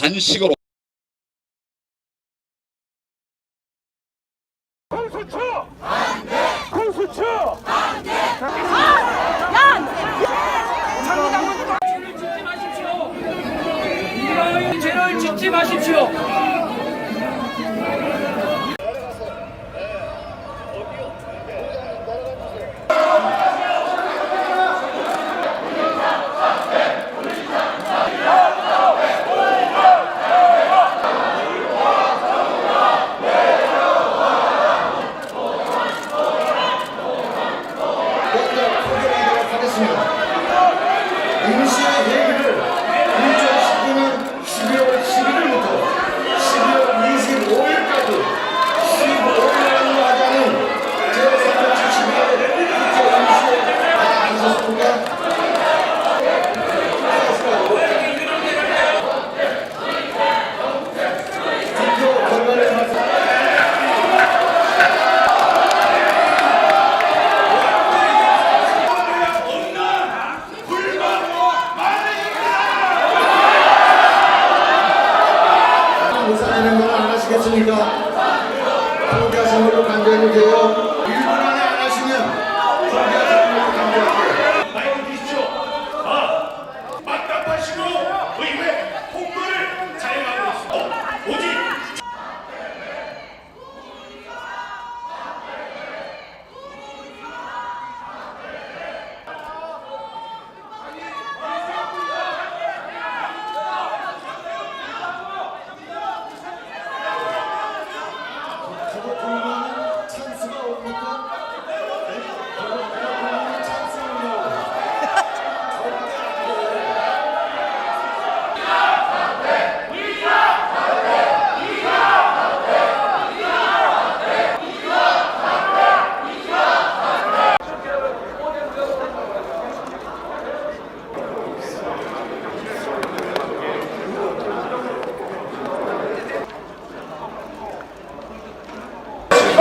단식으로 공수처! 안 돼! 공수처! 죄를 짓지 마십시오. 이거의 죄를 짓지 마십시오.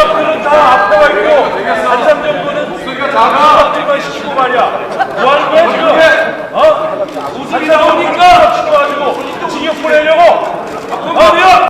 박들은 다 앞에 가 있고 한참 정부는 목소리가 작아. 들만 시키고 말이야. 뭐 하는 거야 지금? 어? 웃음이 나오니까 치고가지고 징역 보내려고. 어? 뭐야?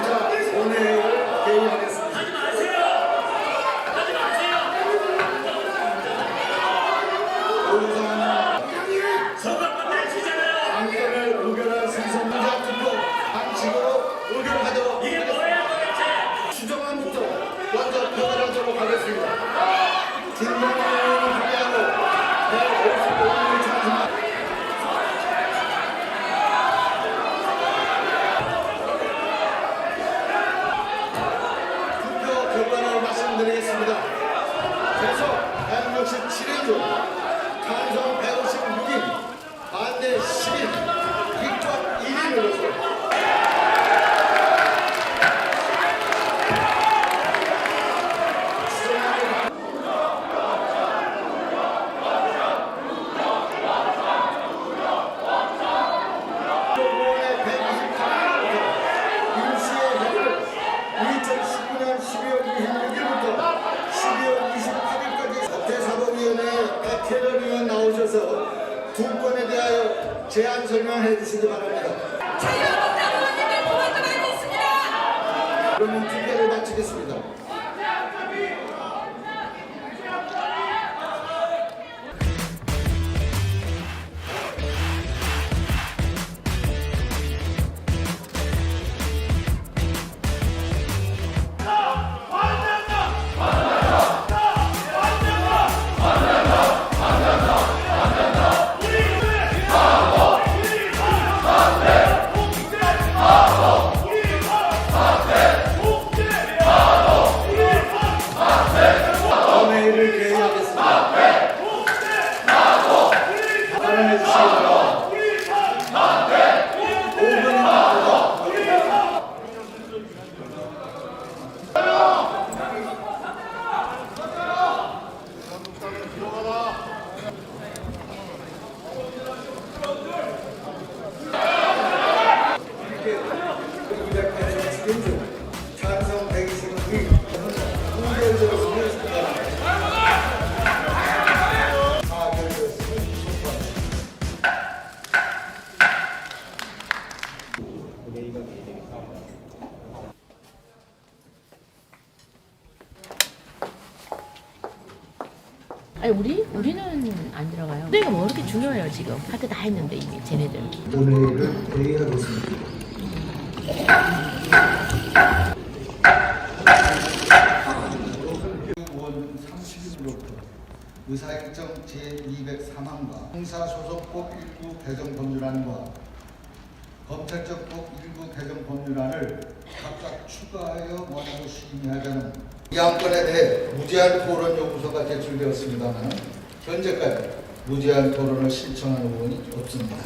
자, 오늘 개의하겠습니다. 안건을 의결할 생선문자 투표 방식으로 의결하도록 하겠습니다. 수정안부터 먼저 표결하도록 하겠습니다. 의원은 합의하고 155명이 찬성합니다. 투표 결과를 말씀드리겠습니다. 그래서 167인 중 찬성 156인, 반대 10인, 기권 1인으로서 의원의 128일부터 임시의 회를 2019년 12월 26일부터 12월 28일까지 대사법위원회 박혜련 의원 나오셔서 두 건에 대하여 제안 설명해 주시기 바랍니다. 자유한국당 의원님들 보고가 많이 있습니다. 아니 우리 우리는 안 들어가요. 내가 뭐 그렇게 중요해요 지금. 할때다 했는데 이미 쟤네들. 개의하겠습니다. 의원 30일로부터 의사일정 제203항과 형사소송법 일부 개정 법률안과 검찰청법 일부 개정 법률안을 각각 추가하여 원하고 심의하자는 이 안건에 대해 무제한 토론 요구서가 제출되었습니다만 현재까지 무제한 토론을 신청한 의원이 없습니다.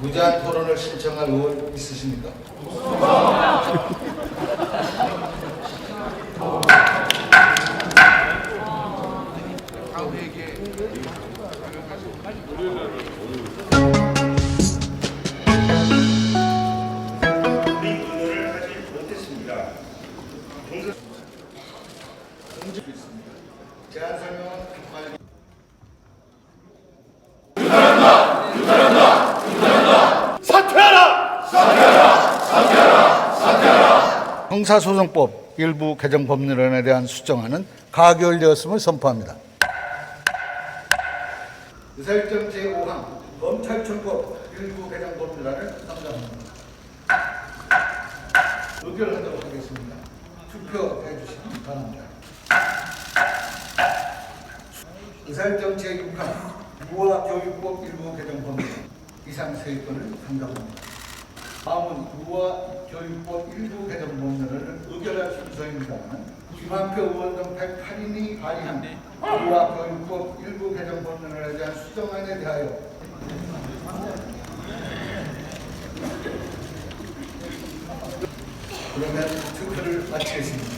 무제한 토론을 신청할 의원 있으십니까? 제안 형사소송법 일부 개정 법률안에 대한 수정안은 가결되었음을 선포합니다. 의사일정 제5항 검찰청법 일부 개정 법률안을 상정합니다. 의결하도록 하겠습니다. 투표해 주시기 바랍니다. 의사일정 제6항 유아교육법 일부 개정 법률 이상 세 건을 상정합니다. 다음은 유아교육법 일부 개정 법률을 의결할 순서입니다만 김한표 의원 등 108인이 발의한 유아교육법 일부 개정 법률에 대한 수정안에 대하여 그러면 투표를 마치겠습니다.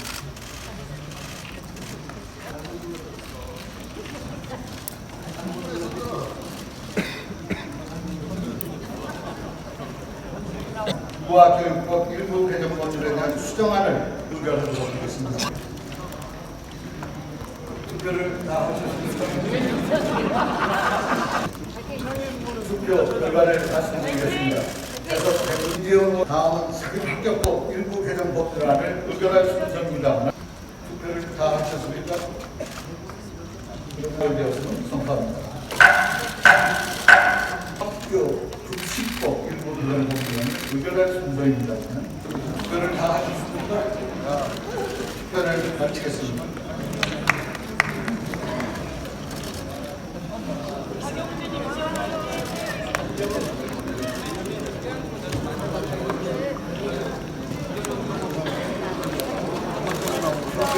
유아교육법 일부 개정 법률에 대한 수정안을 의결하도록 하겠습니다. 투표를 다 하셨습니까? 투표 결과를 말씀드리겠습니다. 그래서 백은지원 다음은 사기합격법 일부 개정 법률안을 의결할 순서입니다. 투표를 다 하셨습니까? 의결되었으면 선포합니다. 학교 급식법 일부 개정 법률안을 의결할 순서입니다. 투표를 다 하셨습니까? 투표를 마치겠습니다.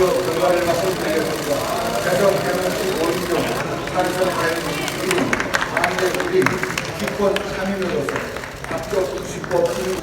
결과를 말씀드리겠습니다. 개명시 원종 찬성 개명 반대 불임 기권 참여로서 합격 90법 수립